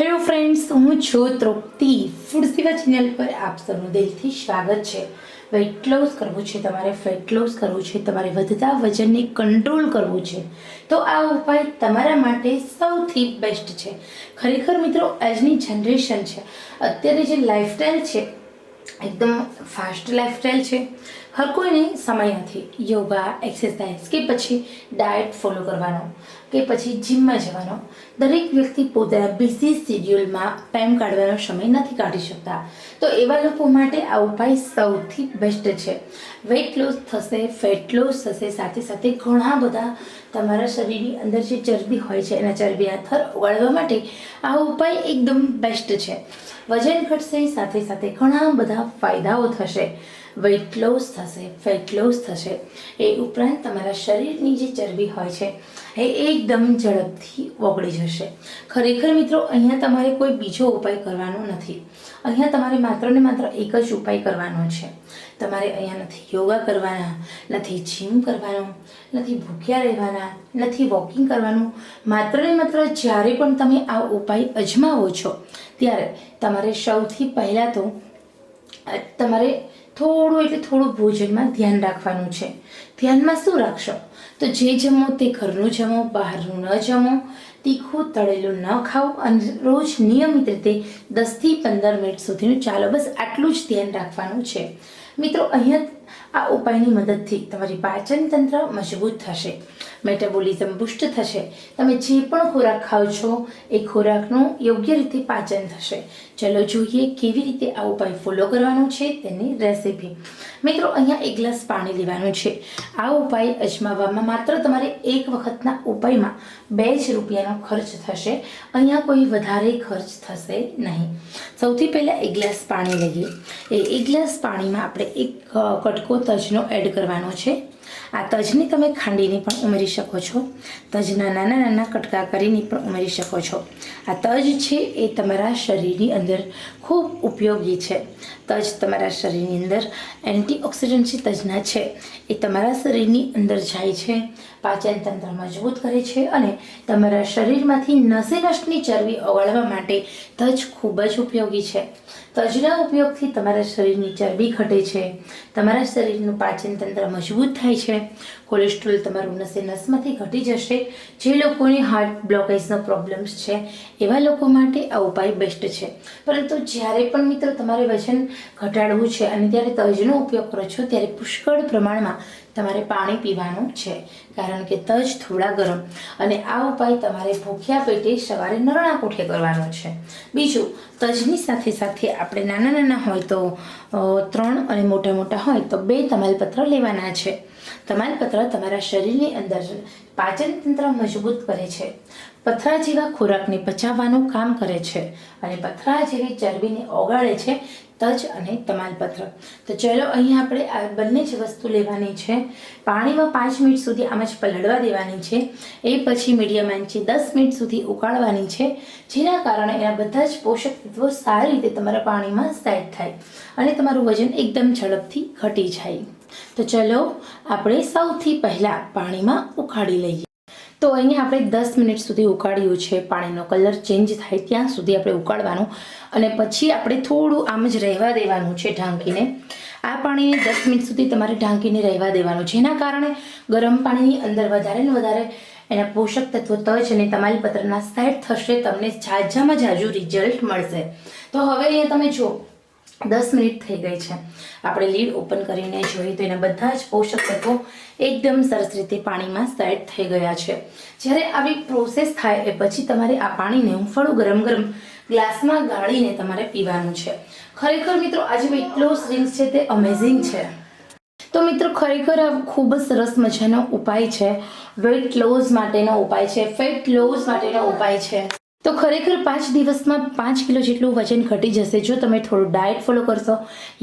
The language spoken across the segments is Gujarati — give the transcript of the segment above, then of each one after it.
હેલો ફ્રેન્ડ્સ, હું છું તૃપ્તિ. ફૂડ સેવા ચેનલ પર આપ સૌનું દિલથી સ્વાગત છે. વેટ લોસ કરવું છે તમારે ફેટ લોસ કરવું છે, તમારે વધતા વજનને કંટ્રોલ કરવું છે. તો આ ઉપાય તમારા માટે સૌથી બેસ્ટ છે. ખરેખર મિત્રો, આજની જનરેશન છે. અત્યારે જે લાઈફસ્ટાઈલ છે, એકદમ ફાસ્ટ લાઈફસ્ટાઈલ છે. હર કોઈને સમય નથી. યોગા એક્સરસાઇઝ કે પછી ડાયટ ફોલો કરવાનો કે પછી જીમમાં જવાનો. દરેક વ્યક્તિ પોતાના બિઝી શેડ્યુલમાં ટાઈમ કાઢવાનો સમય નથી કાઢી શકતા. તો એવા લોકો માટે આ ઉપાય સૌથી બેસ્ટ છે. વેટ લોસ થશે ફેટ લોસ થશે, સાથે સાથે ઘણા બધા તમારા શરીરની અંદર જે ચરબી હોય છે, એના ચરબીના થર ઓગાળવા માટે આ ઉપાય એકદમ બેસ્ટ છે. વજન ઘટશે, સાથે સાથે ઘણા બધા ફાયદાઓ થશે. વેઇટ લોસ થશે ફેટ લોસ થશે. એ ઉપરાંત તમારા શરીરની જે ચરબી હોય છે, એ એકદમ ઝડપથી ઓગળી જશે. ખરેખર મિત્રો, અહીંયા તમારે કોઈ બીજો ઉપાય કરવાનો નથી. અહીંયા તમારે માત્ર ને માત્ર એક જ ઉપાય કરવાનો છે. તમારે અહીંયા નથી યોગા કરવાના, નથી જીમ કરવાનું, નથી ભૂખ્યા રહેવાના, નથી વોકિંગ કરવાનું. માત્ર ને માત્ર જ્યારે પણ તમે આ ઉપાય અજમાવો છો, ત્યારે તમારે સૌથી પહેલાં તો તમારે થોડું એટલે થોડું ભોજનમાં ધ્યાન રાખવાનું છે. ધ્યાનમાં શું રાખશો? તો જે જમો તે ઘરનું જમો, બહારનું ન જમો, તીખું તળેલું ન ખાઓ અને રોજ નિયમિત રીતે દસથી પંદર મિનિટ સુધીનું ચાલો, બસ આટલું જ ધ્યાન રાખવાનું છે. મિત્રો, અહીંયા આ ઉપાયની મદદથી તમારી પાચન તંત્ર મજબૂત થશે. મેટાબોલિઝમ બુસ્ટ થશે. તમે જે પણ ખોરાક ખાઓ છો, એ ખોરાકનું યોગ્ય રીતે પાચન થશે. ચલો જોઈએ કેવી રીતે આ ઉપાય ફોલો કરવાનો છે તેની રેસીપી મિત્રો, અહીંયા એક ગ્લાસ પાણી લેવાનું છે. આ ઉપાય અજમાવવામાં માત્ર તમારે એક વખતના ઉપાયમાં બે જ રૂપિયાનો ખર્ચ થશે. અહીંયા કોઈ વધારે ખર્ચ થશે નહીં. સૌથી પહેલાં એક ગ્લાસ પાણી લઈએ. એ એક ગ્લાસ પાણીમાં આપણે એક કટકો તજનો એડ કરવાનો છે. આ તજને તમે ખાંડીને પણ ઉમેરી શકો છો. તજના નાના નાના કટકા કરીને પણ ઉમેરી શકો છો. આ તજ છે એ તમારા શરીરની અંદર ખૂબ ઉપયોગી છે. તજ તમારા શરીરની અંદર એન્ટીઓક્સિડન્ટ તજના છે. એ તમારા શરીરની અંદર જાય છે, પાચન તંત્ર મજબૂત કરે છે અને તમારા શરીરમાંથી નસે નસની ચરબી ઓગાળવા માટે તજ ખૂબ જ ઉપયોગી છે. તજના ઉપયોગથી તમારા શરીરની ચરબી ઘટે છે. તમારા શરીરનું પાચન તંત્ર મજબૂત થાય છે. કોલેસ્ટ્રોલ તમારું નસે નસમાંથી ઘટી જશે. જે લોકોની હાર્ટ બ્લોકેજનો પ્રોબ્લેમ્સ છે, એવા લોકો માટે આ ઉપાય બેસ્ટ છે. પરંતુ જ્યારે પણ મિત્રો તમારે વજન ઘટાડવું છે અને ત્યારે તજનો ઉપયોગ કરો છો, ત્યારે પુષ્કળ પ્રમાણમાં તમારે પાણી પીવાનું છે. કારણ કે તજ થોડા ગરમ અને આ ઉપાય તમારે ભૂખ્યા પેટે સવારે નરણા કોઠે કરવાનો છે. બીજું, તજની સાથે સાથે આપણે નાના નાના હોય તો ત્રણ અને મોટા મોટા હોય તો બે તમાલપત્ર લેવાના છે. તમાલપત્ર તમારા શરીરની અંદર પાચન તંત્ર મજબૂત કરે છે. પથરા જેવા ખોરાકને પચાવવાનું કામ કરે છે અને પથરા જેવી ચરબીને ઓગાળે છે તજ અને તમાલપત્ર તો ચલો અહીં આપણે આ બંને જ વસ્તુ લેવાની છે. પાણીમાં પાંચ મિનિટ સુધી આમ જ પલળવા દેવાની છે. એ પછી મીડિયમ એન્ચી દસ મિનિટ સુધી ઉકાળવાની છે. જેના કારણે એના બધા જ પોષક તત્વો સારી રીતે તમારા પાણીમાં સેટ થાય અને તમારું વજન એકદમ ઝડપથી ઘટી જાય. તો ચલો આપણે સૌથી પહેલાં પાણીમાં ઉકાળી લઈએ. તો અહીંયા આપણે દસ મિનિટ સુધી ઉકાળ્યું છે. પાણીનો કલર ચેન્જ થાય ત્યાં સુધી આપણે ઉકાળવાનું. અને પછી આપણે થોડું આમ જ રહેવા દેવાનું છે ઢાંકીને. આ પાણીને દસ મિનિટ સુધી તમારે ઢાંકીને રહેવા દેવાનું. જેના કારણે ગરમ પાણીની અંદર વધારે ને વધારે એના પોષક તત્વો તજ અને તમારી પત્રના સેટ થશે, તમને ઝાઝામાં ઝાઝું રિઝલ્ટ મળશે. તો હવે અહીંયા તમે જુઓ. દસ મિનિટ થઈ ગઈ છે. આપણે લીડ ઓપન કરીને જોઈએ તો એના બધા જ પોષક તત્વો એકદમ સરસ રીતે પાણીમાં સેટ થઈ ગયા છે. જ્યારે આવી પ્રોસેસ થાય એ પછી તમારે આ પાણીને હુંફાળું ગરમ ગરમ ગ્લાસમાં ગાળીને તમારે પીવાનું છે. ખરેખર મિત્રો આજે એટલો ડ્રિંક્સ છે તે અમેઝિંગ છે. તો મિત્રો, ખરેખર આ ખૂબ જ સરસ મજાનો ઉપાય છે. વેટ લોઝ માટેનો ઉપાય છે. ફેટ લોઝ માટેનો ઉપાય છે. તો ખરેખર પાંચ દિવસમાં પાંચ કિલો જેટલું વજન ઘટી જશે. જો તમે થોડું ડાયટ ફોલો કરશો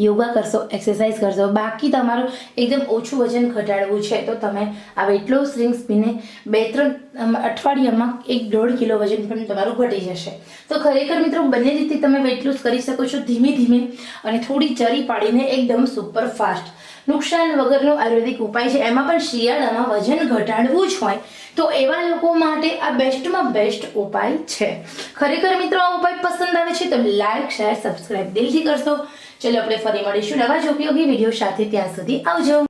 યોગા કરશો એક્સરસાઇઝ કરશો, બાકી તમારું એકદમ ઓછું વજન ઘટાડવું છે, તો તમે આ વેટ લોસ રિંગ્સ પીને બે ત્રણ અઠવાડિયામાં એક દોઢ કિલો વજન પણ તમારું ઘટી જશે. તો ખરેખર મિત્રો, બંને રીતે તમે વેટ લોસ કરી શકો છો ધીમે ધીમે અને થોડી ચરી પાડીને એકદમ સુપર ફાસ્ટ નુકસાન વગરનો આયુર્વેદિક ઉપાય છે. એમાં પણ શિયાળામાં વજન ઘટાડવું જ હોય. તો એવા લોકો માટે આ બેસ્ટમાં બેસ્ટ ઉપાય છે. ખરેખર મિત્રો, આ ઉપાય પસંદ આવે છે તો લાઈક, શેર, સબસ્ક્રાઇબ દિલથી કરશો. ચલો, આપણે ફરી મળીશું નવા જ ઉપયોગી વીડિયો સાથે. ત્યાં સુધી આવજો.